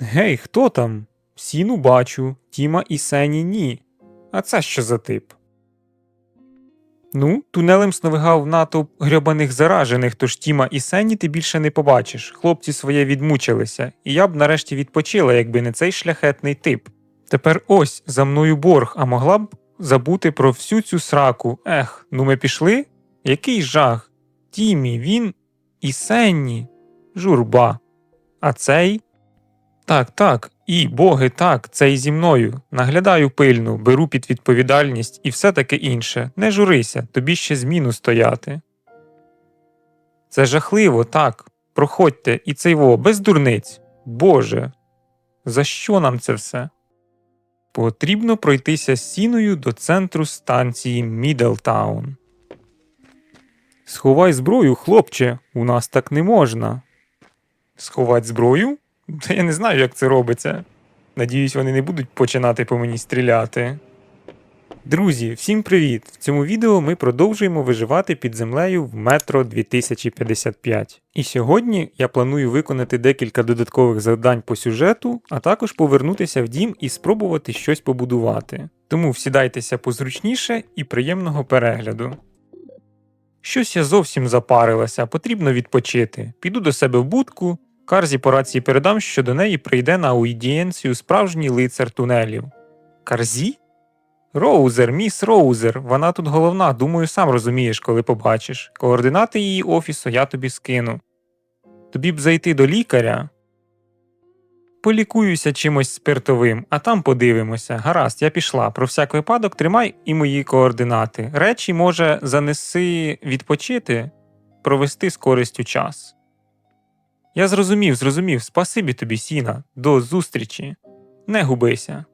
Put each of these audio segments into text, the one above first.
Гей, хто там? Сіну бачу, Тіма і Сені ні. А це що за тип? Ну, тунелем сновигав натовп грьобаних заражених, тож Тіма і Сені ти більше не побачиш. Хлопці своє відмучилися, і я б нарешті відпочила, якби не цей шляхетний тип. Тепер ось за мною борг, а могла б забути про всю цю сраку. Ех, ну ми пішли? Який жах? Тімі, він і Сенні. Журба. А цей? Так, так, і боги, так, це і зі мною. Наглядаю пильно, беру під відповідальність і все таке інше. Не журися, тобі ще зміну стояти. Це жахливо, так. Проходьте, і цей во, без дурниць. Боже. За що нам це все? Потрібно пройтися сіною до центру станції Мідлтаун. Сховай зброю, хлопче, у нас так не можна. Сховать зброю? Та я не знаю, як це робиться. Надіюсь, вони не будуть починати по мені стріляти. Друзі, всім привіт! В цьому відео ми продовжуємо виживати під землею в метро 2055. І сьогодні я планую виконати декілька додаткових завдань по сюжету, а також повернутися в дім і спробувати щось побудувати. Тому всідайтеся позручніше і приємного перегляду. Щось я зовсім запарилася, потрібно відпочити. Піду до себе в будку, Карзі по рації передам, що до неї прийде на аудієнцію справжній лицар тунелів. Карзі? Роузер, міс Роузер, вона тут головна, думаю, сам розумієш, коли побачиш. Координати її офісу я тобі скину. Тобі б зайти до лікаря. Полікуюся чимось спиртовим, а там подивимося. Гаразд, я пішла. Про всяк випадок тримай і мої координати. Речі, може, занеси відпочити, провести з користю час. Я зрозумів, зрозумів. Спасибі тобі, Сіна. До зустрічі. Не губися.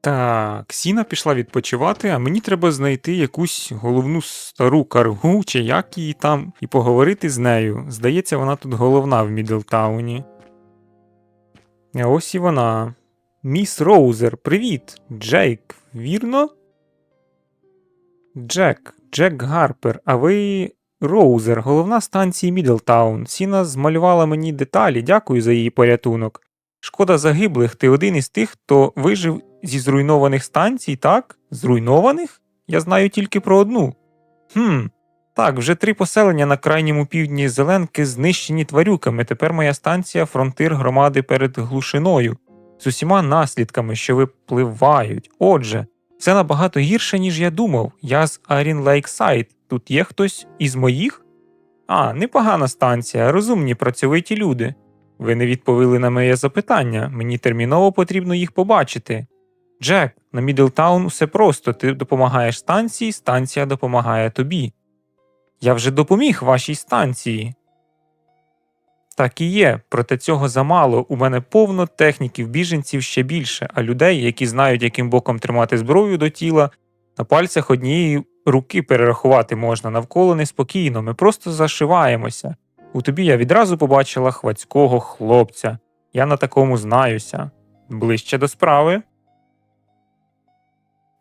Так, Сіна пішла відпочивати, а мені треба знайти якусь головну стару каргу чи як її там, і поговорити з нею. Здається, вона тут головна в Мідлтауні. А ось і вона. Міс Роузер, привіт! Джейк, вірно? Джек, Джек Гарпер, а ви Роузер, головна станції Мідлтаун. Сіна змалювала мені деталі, дякую за її порятунок. Шкода загиблих, ти один із тих, хто вижив зі зруйнованих станцій, так? Зруйнованих? Я знаю тільки про одну. Хм, так, вже три поселення на крайньому півдні Зеленки знищені тварюками. Тепер моя станція фронтир громади перед глушиною, з усіма наслідками, що випливають. Отже, це набагато гірше, ніж я думав. Я з Арін Лейксайд. Тут є хтось із моїх? А, непогана станція, розумні працьовиті люди. Ви не відповіли на моє запитання, мені терміново потрібно їх побачити. Джек, на Мідлтаун все просто, ти допомагаєш станції, станція допомагає тобі. Я вже допоміг вашій станції. Так і є, проте цього замало. У мене повно техніків, біженців ще більше, а людей, які знають, яким боком тримати зброю до тіла, на пальцях однієї руки перерахувати можна навколо неспокійно, ми просто зашиваємося. У тобі я відразу побачила хвацького хлопця. Я на такому знаюся. Ближче до справи.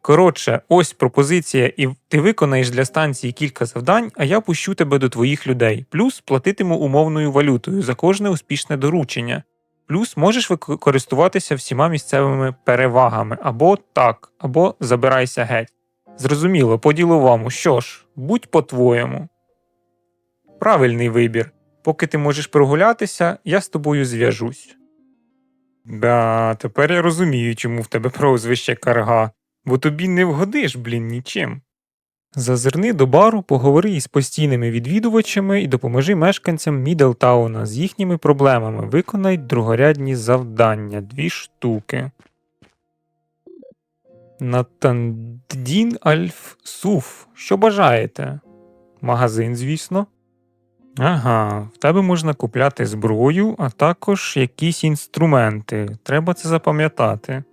Коротше, ось пропозиція, і ти виконаєш для станції кілька завдань, а я пущу тебе до твоїх людей. Плюс платитиму умовною валютою за кожне успішне доручення. Плюс можеш користуватися всіма місцевими перевагами або так, або забирайся геть. Зрозуміло, по діловому. Що ж, будь по-твоєму. Правильний вибір. Поки ти можеш прогулятися, я з тобою зв'яжусь. Да, тепер я розумію, чому в тебе прозвище карга, бо тобі не вгодиш, блін, нічим. Зазирни до бару, поговори із постійними відвідувачами і допоможи мешканцям Мідлтауна з їхніми проблемами. Виконай другорядні завдання, дві штуки. Натандін Альф Суф. Що бажаєте? Магазин, звісно. Ага, в тебе можна купляти зброю, а також якісь інструменти. Треба це запам'ятати.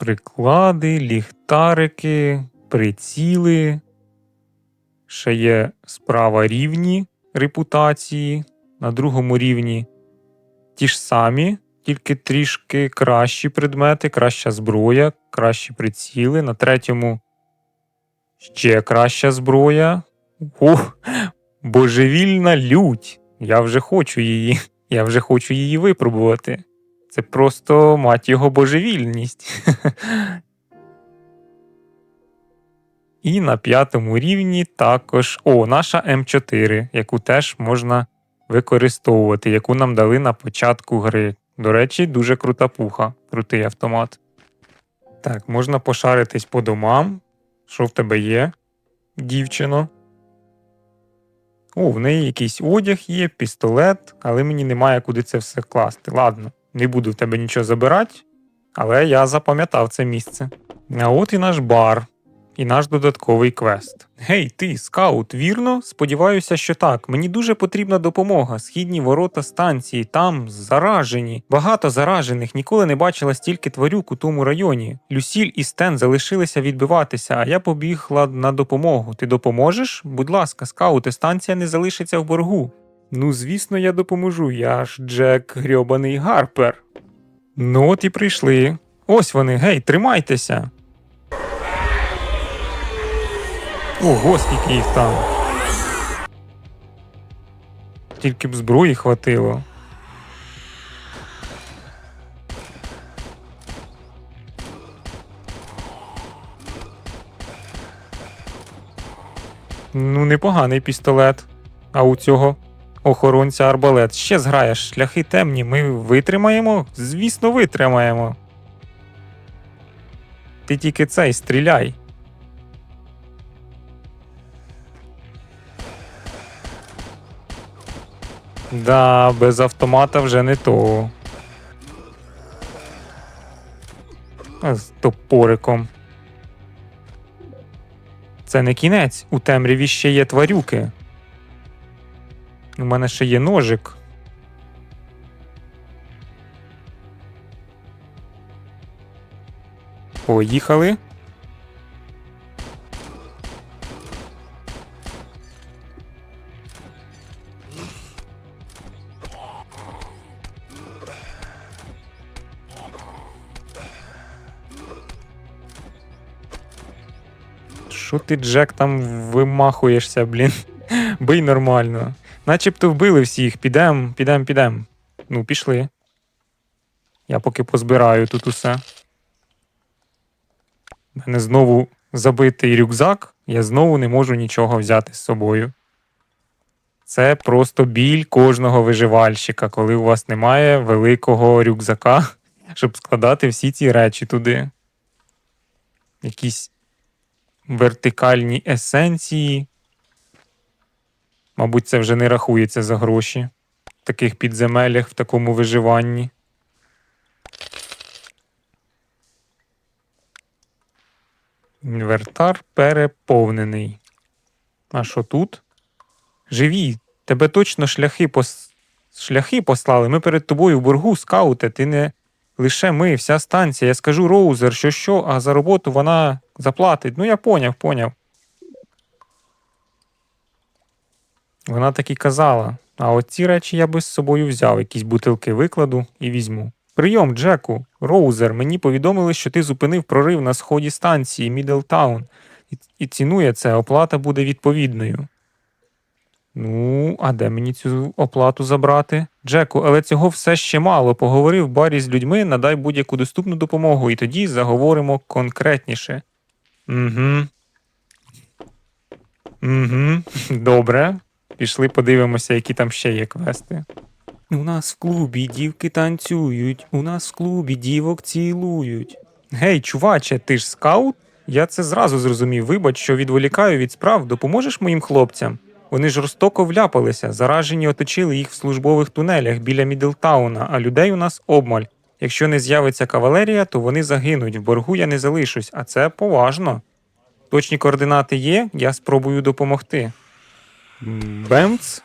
Приклади, ліхтарики, приціли. Ще є справа рівні репутації. На другому рівні ті ж самі, тільки трішки кращі предмети, краща зброя, кращі приціли. На третьому ще краща зброя. Ух, божевільна лють. Я вже хочу її. Я вже хочу її випробувати. Це просто мать його божевільність. І на п'ятому рівні також о, наша М4, яку теж можна використовувати, яку нам дали на початку гри. До речі, дуже крута пуха, крутий автомат. Так, можна пошаритись по домам. Що в тебе є, дівчино? О, в неї якийсь одяг є, пістолет, але мені немає куди це все класти. Ладно, не буду в тебе нічого забирати, але я запам'ятав це місце. А от і наш бар, і наш додатковий квест. Гей, ти, скаут, вірно? Сподіваюся, що так. Мені дуже потрібна допомога. Східні ворота станції, там заражені. Багато заражених, ніколи не бачила стільки тварюк у тому районі. Люсіль і Стен залишилися відбиватися, а я побігла на допомогу. Ти допоможеш? Будь ласка, скаути, станція не залишиться в боргу. Ну, звісно, я допоможу. Я ж Джек грьобаний Гарпер. Ну, от і прийшли. Ось вони, гей, тримайтеся. Ого, скільки їх там. Тільки б зброї хватило. Ну, непоганий пістолет. А у цього охоронця арбалет. Ще зграєш, шляхи темні. Ми витримаємо? Звісно, витримаємо. Ти тільки цей стріляй. Да, без автомата вже не то. З топориком. Це не кінець. У темряві ще є тварюки. У мене ще є ножик. Поїхали. Що ти, Джек, там вимахуєшся, блін? Бий нормально. Начебто вбили всіх. Підем, підем, підем. Ну, пішли. Я поки позбираю тут усе. У мене знову забитий рюкзак, я знову не можу нічого взяти з собою. Це просто біль кожного виживальщика, коли у вас немає великого рюкзака, щоб складати всі ці речі туди. Якісь вертикальні есенції. Мабуть, це вже не рахується за гроші в таких підземеллях, в такому виживанні. Інвертар переповнений. А що тут? Живі, тебе точно шляхи пос... шляхи послали. Ми перед тобою в боргу, скауте. Ти не лише ми, вся станція. Я скажу Роузер, що що, а за роботу вона заплатить. Ну, я поняв, поняв. Вона так і казала. А от ці речі я би з собою взяв, якісь бутилки викладу і візьму. Прийом, Джеку, Роузер, мені повідомили, що ти зупинив прорив на сході станції Мідлтаун. І, цінує це, оплата буде відповідною. Ну, а де мені цю оплату забрати? Джеку, але цього все ще мало. Поговори в барі з людьми, надай будь-яку доступну допомогу, і тоді заговоримо конкретніше. Угу. Угу. Добре. Пішли подивимося, які там ще є квести. У нас в клубі дівки танцюють, у нас в клубі дівок цілують. Гей, чуваче, ти ж скаут? Я це зразу зрозумів. Вибач, що відволікаю від справ, допоможеш моїм хлопцям? Вони жорстоко вляпалися, заражені оточили їх в службових тунелях біля Мідлтауна, а людей у нас обмаль. Якщо не з'явиться кавалерія, то вони загинуть. В боргу я не залишусь, а це поважно. Точні координати є, я спробую допомогти. Бемц?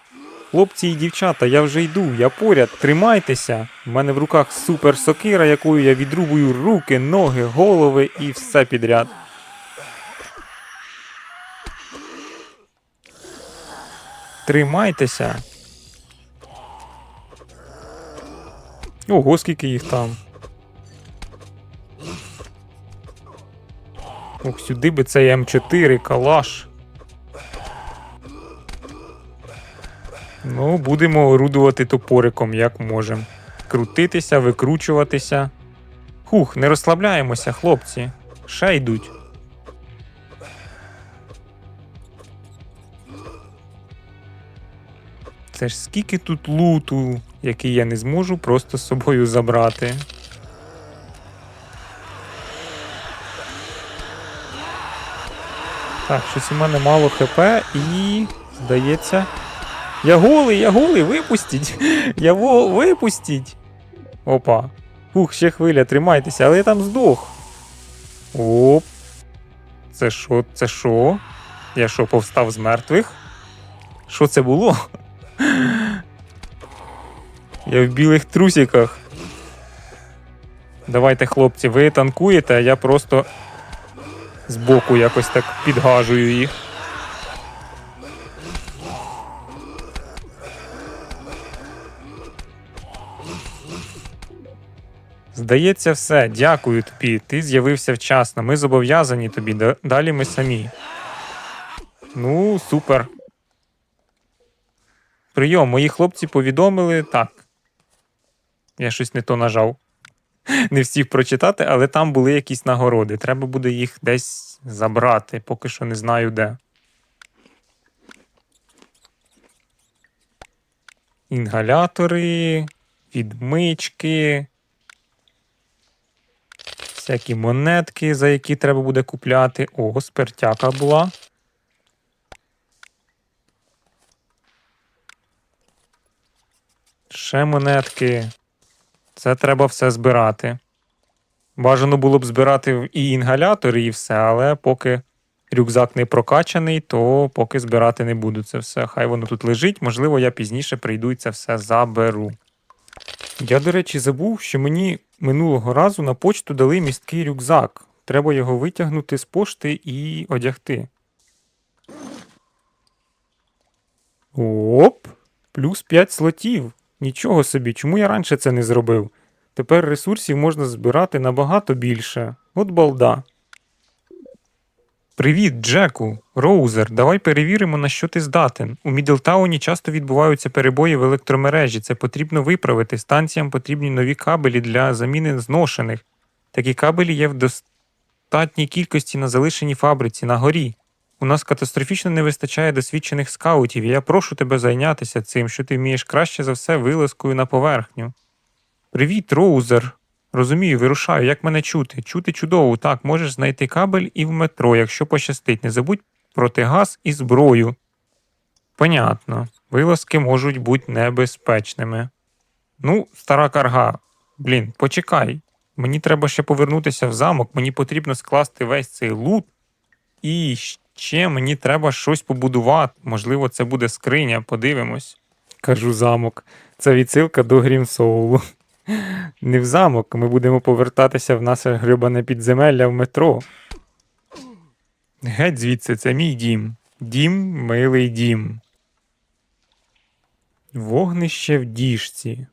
Хлопці і дівчата, я вже йду, я поряд, тримайтеся. У мене в руках супер сокира, якою я відрубую руки, ноги, голови і все підряд. Тримайтеся. Ого, скільки їх там. Ох, сюди би цей М4 калаш. Ну, будемо орудувати топориком, як можемо. крутитися, викручуватися. Хух, не розслабляємося, хлопці. Ще йдуть. Це ж скільки тут луту, який я не зможу просто з собою забрати. Так, щось у мене мало хп і. Здається. Я голий, я голий, випустіть! Я во... випустіть! Опа. Ух, ще хвиля, тримайтеся, але я там здох. Оп. Це що? Це що? Я що, повстав з мертвих? Що це було? Я в білих трусиках. Давайте, хлопці, ви танкуєте, а я просто збоку якось так підгажую їх. Здається, все. Дякую тобі. Ти з'явився вчасно. Ми зобов'язані тобі. Далі ми самі. Ну, супер. Прийом, мої хлопці повідомили так. Я щось не то нажав. Не встиг прочитати, але там були якісь нагороди. Треба буде їх десь забрати, поки що не знаю де. Інгалятори, відмички, всякі монетки, за які треба буде купляти. О, спиртяка була. Ще монетки. Це треба все збирати. Бажано було б збирати і інгалятори, і все, але поки рюкзак не прокачаний, то поки збирати не буду це все. Хай воно тут лежить. Можливо, я пізніше прийду і це все заберу. Я, до речі, забув, що мені минулого разу на почту дали місткий рюкзак. Треба його витягнути з пошти і одягти. Оп! Плюс 5 слотів. Нічого собі, чому я раніше це не зробив? Тепер ресурсів можна збирати набагато більше. От балда. Привіт, Джеку. Роузер, давай перевіримо, на що ти здатен. У Мідлтауні часто відбуваються перебої в електромережі. Це потрібно виправити. Станціям потрібні нові кабелі для заміни зношених. Такі кабелі є в достатній кількості на залишеній фабриці на горі. У нас катастрофічно не вистачає досвідчених скаутів, і я прошу тебе зайнятися цим, що ти вмієш краще за все вилазкою на поверхню. Привіт, Роузер. Розумію, вирушаю, як мене чути. Чути чудово, так, можеш знайти кабель і в метро, якщо пощастить. Не забудь протигаз і зброю. Понятно. Вилазки можуть бути небезпечними. Ну, стара карга. Блін, почекай. Мені треба ще повернутися в замок, мені потрібно скласти весь цей лут. І ще мені треба щось побудувати. Можливо, це буде скриня, подивимось. Кажу замок. Це відсилка до Грімсоулу. Не в замок, ми будемо повертатися в наше грибане підземелля в метро. Геть звідси, це мій дім. Дім, милий дім. Вогнище в діжці.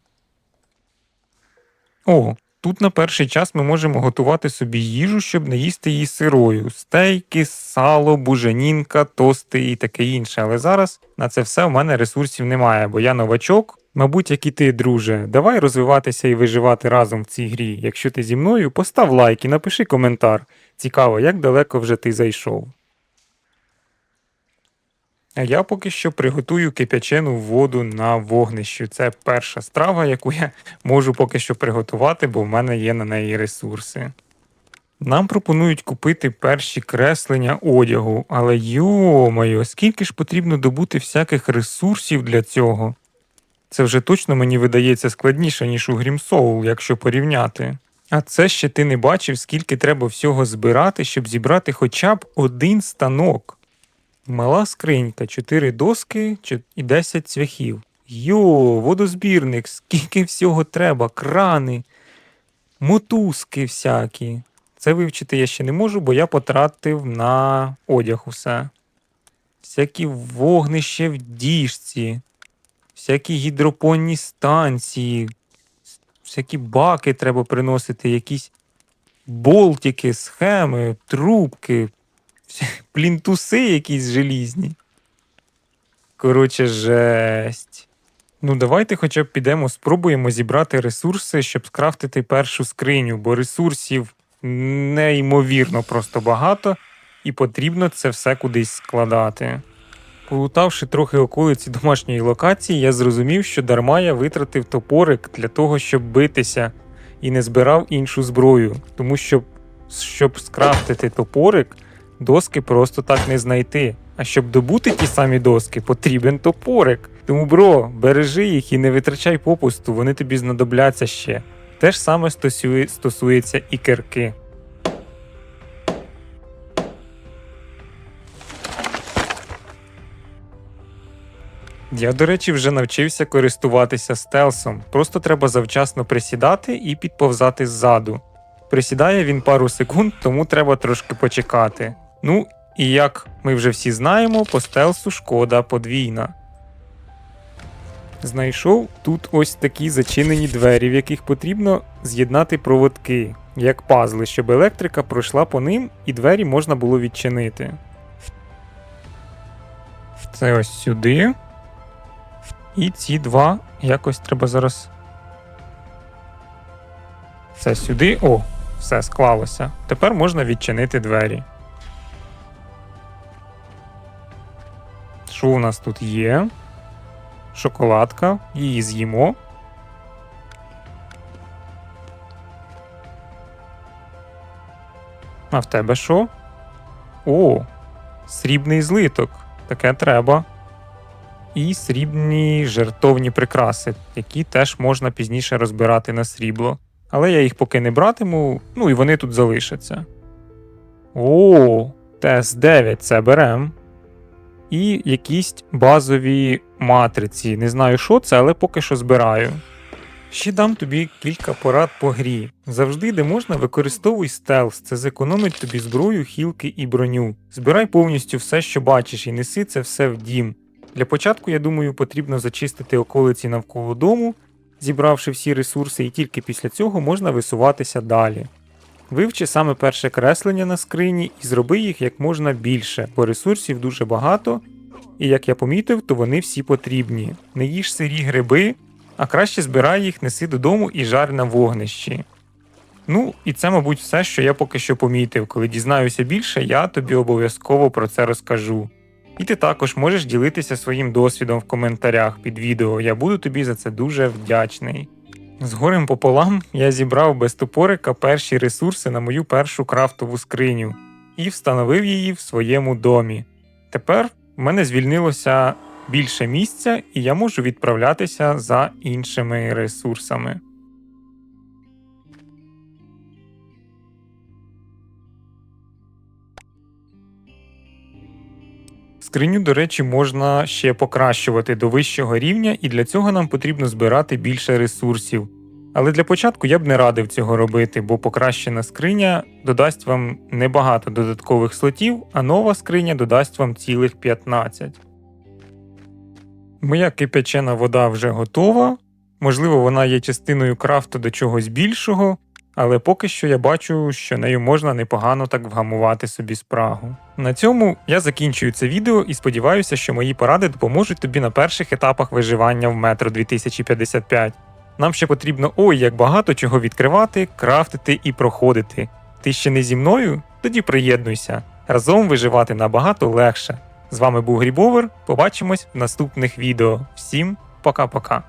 О, тут на перший час ми можемо готувати собі їжу, щоб не їсти її сирою. Стейки, сало, буженінка, тости і таке інше. Але зараз на це все в мене ресурсів немає, бо я новачок. Мабуть, як і ти, друже, давай розвиватися і виживати разом в цій грі. Якщо ти зі мною, постав лайк і напиши коментар. Цікаво, як далеко вже ти зайшов. А я поки що приготую кип'ячену воду на вогнищу. Це перша страва, яку я можу поки що приготувати, бо в мене є на неї ресурси. Нам пропонують купити перші креслення одягу, але йо-моє, скільки ж потрібно добути всяких ресурсів для цього? Це вже точно мені видається складніше, ніж у Soul, якщо порівняти. А це ще ти не бачив, скільки треба всього збирати, щоб зібрати хоча б один станок. Мала скринька, 4 доски і 10 цвяхів. Йо, водозбірник, скільки всього треба, крани, мотузки всякі. Це вивчити я ще не можу, бо я потратив на одяг усе. Всякі вогнище в діжці, всякі гідропонні станції, всякі баки треба приносити, якісь болтики, схеми, трубки, плінтуси якісь желізні. Коротше, жесть. Ну, давайте хоча б підемо, спробуємо зібрати ресурси, щоб скрафтити першу скриню, бо ресурсів неймовірно просто багато, і потрібно це все кудись складати. Полутавши трохи околиці домашньої локації, я зрозумів, що дарма я витратив топорик для того, щоб битися, і не збирав іншу зброю, тому що щоб скрафтити топорик, доски просто так не знайти. А щоб добути ті самі доски, потрібен топорик. Тому, бро, бережи їх і не витрачай попусту, вони тобі знадобляться ще. Те ж саме стосується і кирки. Я, до речі, вже навчився користуватися стелсом. Просто треба завчасно присідати і підповзати ззаду. Присідає він пару секунд, тому треба трошки почекати. Ну, і як ми вже всі знаємо, по стелсу шкода подвійна. Знайшов тут ось такі зачинені двері, в яких потрібно з'єднати проводки, як пазли, щоб електрика пройшла по ним і двері можна було відчинити. Це ось сюди. І ці два якось треба зараз. Це сюди. О, все склалося. Тепер можна відчинити двері. Що у нас тут є? Шоколадка. Її з'їмо. А в тебе що? О, срібний злиток. Таке треба. І срібні жертовні прикраси, які теж можна пізніше розбирати на срібло. Але я їх поки не братиму, ну і вони тут залишаться. О, ТС9 це берем. І якісь базові матриці. Не знаю, що це, але поки що збираю. Ще дам тобі кілька порад по грі. Завжди, де можна, використовуй стелс, це зекономить тобі зброю, хілки і броню. Збирай повністю все, що бачиш, і неси це все в дім. Для початку, я думаю, потрібно зачистити околиці навколо дому, зібравши всі ресурси, і тільки після цього можна висуватися далі. Вивчи саме перше креслення на скрині і зроби їх як можна більше, бо ресурсів дуже багато, і як я помітив, то вони всі потрібні. Не їж сирі гриби, а краще збирай їх, неси додому і жар на вогнищі. Ну, і це, мабуть, все, що я поки що помітив. Коли дізнаюся більше, я тобі обов'язково про це розкажу. І ти також можеш ділитися своїм досвідом в коментарях під відео. Я буду тобі за це дуже вдячний. З горем пополам я зібрав без топорика перші ресурси на мою першу крафтову скриню і встановив її в своєму домі. Тепер в мене звільнилося більше місця, і я можу відправлятися за іншими ресурсами. Скриню, до речі, можна ще покращувати до вищого рівня, і для цього нам потрібно збирати більше ресурсів. Але для початку я б не радив цього робити, бо покращена скриня додасть вам небагато додаткових слотів, а нова скриня додасть вам цілих 15. Моя кипячена вода вже готова. Можливо, вона є частиною крафту до чогось більшого, але поки що я бачу, що нею можна непогано так вгамувати собі спрагу. На цьому я закінчую це відео і сподіваюся, що мої поради допоможуть тобі на перших етапах виживання в метро 2055. Нам ще потрібно ой як багато чого відкривати, крафтити і проходити. Ти ще не зі мною? Тоді приєднуйся. Разом виживати набагато легше. З вами був Грібовер. Побачимось в наступних відео. Всім пока-пока.